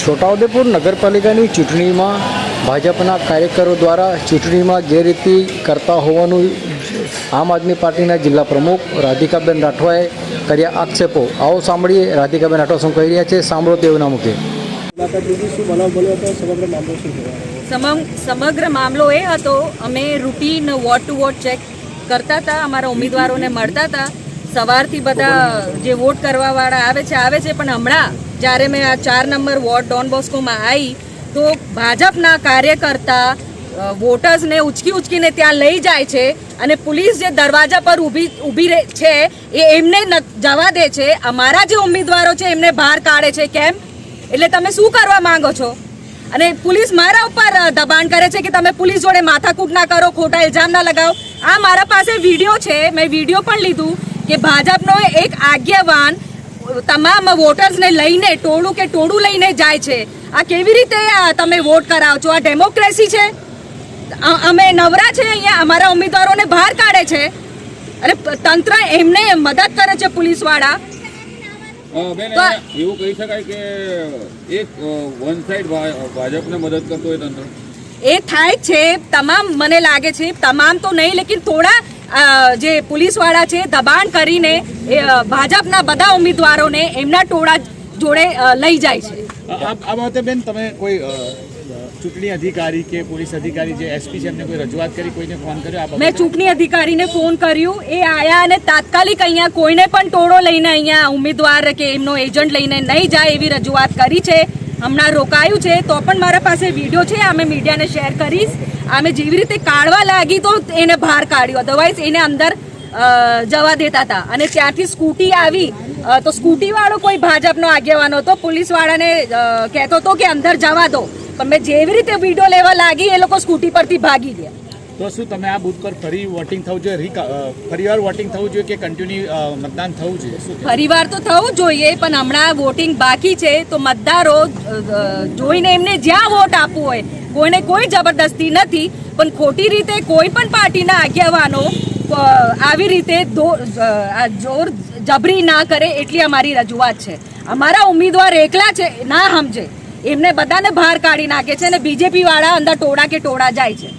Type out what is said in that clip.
છોટાઉદેપુર નગરપાલિકાની ચૂંટણીમાં ભાજપના કાર્યકરો દ્વારા ચૂંટણીમાં ગેરરીતિ કરતા હોવાનું આમ આદમી પાર્ટીના જિલ્લા પ્રમુખ રાધિકાબેન રાઠવાએ કર્યા આક્ષેપો. આવો સાંભળીએ રાધિકાબેન રાઠવા શું કહી રહ્યા છે સાંભળો શું કહેવાય સમમ સમગ્ર મામલો એ હતો અમે routine vote to vote check કરતા હતા અમારા ઉમેદવારોને મળતા હતા. સવારથી બધા જે વોટ કરવાવાળા આવે છે આવે છે પણ હમણાં જ્યારે મેં આ ચાર નંબર વોર્ડ ડોન બોસ્કોમાં આવી તો ભાજપના કાર્યકર્તા વોટર્સને ઉચકી ઉચકીને ત્યાં લઈ જાય છે અને પોલીસ જે દરવાજા પર ઊભી ઊભી છે, એ એમને જવા દે છે. અમારા જે ઉમેદવારો છે, એમને બહાર કાઢે છે. કેમ? એટલે તમે શું કરવા માંગો છો? અને પોલીસ મારા ઉપર દબાણ કરે છે કે તમે પોલીસ જોડે માથાકૂટ ના કરો, ખોટા ઇલ્ઝામ ના લગાવો? આ મારા પાસે વીડિયો છે. મેં વીડિયો પણ લીધું કે ભાજપનો એક આગેવાન તમામ વોટર્સને લઈને ટોળું કે ટોળું લઈને જાય છે. આ કેવી રીતે તમે વોટ કરાવો છો આ ડેમોક્રેસી છે? અમે નવરા છે અહીંયા? અમારા ઉમેદવારોને બહાર કાઢે છે? અને તંત્ર એમને મદદ કરે છે પોલીસવાળા. એવું કહી શકાય કે એક વન સાઈડ ભાજપને મદદ કરતો હોય તંત્ર. એ થાય છે તમામ મને લાગે છે તમામ તો નહીં લેકિન થોડા જે પોલીસવાળા છે દબાણ કરીને ભાજપના બધા ઉમેદવારોને એમના ટોળા જોડે લઈ જાય છે. આ આ બાબતે બેન તમે કોઈ ચૂંટણી અધિકારી કે પોલીસ અધિકારી જે એસપી છે એમને કોઈ રજૂઆત કરી કોઈને ફોન કર્યો મેં ચૂંટણી અધિકારીને ફોન કર્યું. એ આયા અને તાત્કાલિક અહીંયા કોઈને પણ ટોળો લઈને અહીંયા ઉમેદવાર કે એમનો એજન્ટ લઈને નહીં જાય એવી રજૂઆત કરી છે. હમણાં રોકાયું છે. તો પણ મારા પાસે વીડિયો છે. અમે મીડિયાને શેર કરીશ. અમે જેવી રીતે કાઢવા લાગી તો એને બહાર કાઢ્યું. અધરવાઇઝ એને અંદર જવા દેતા હતા. અને ત્યાંથી સ્કૂટી આવી તો સ્કૂટી વાળો કોઈ ભાજપનો આગેવાનો હતો. પોલીસ વાળાને કહેતો હતો કે અંદર જવા દો. પણ મેં જેવી રીતે વીડિયો લેવા લાગી, એ લોકો સ્કૂટી પરથી ભાગી ગયા. તો શું તમે આ બૂથ પર ફરી વોટિંગ થવું જોઈએ? ફરીવાર વોટિંગ થવું જોઈએ કે કન્ટિન્યુ મતદાન થવું જોઈએ? ફરીવાર તો થવું જોઈએ પણ હમણાં વોટિંગ બાકી છે તો મતદારો જોઈને એમને જ્યાં વોટ આપવું હોય કોઈને કોઈ જબરદસ્તી નથી પણ ખોટી રીતે કોઈ પણ પાર્ટીના આગેવાનો આવી રીતે જોર જબરી ના કરે એટલી અમારી રજૂઆત છે. અમારા ઉમેદવાર એકલા છે ના સમજે. એમને બધાને બહાર કાઢી નાખે છે અને બીજેપી વાળા અંદર ટોળા કે ટોળા જાય છે.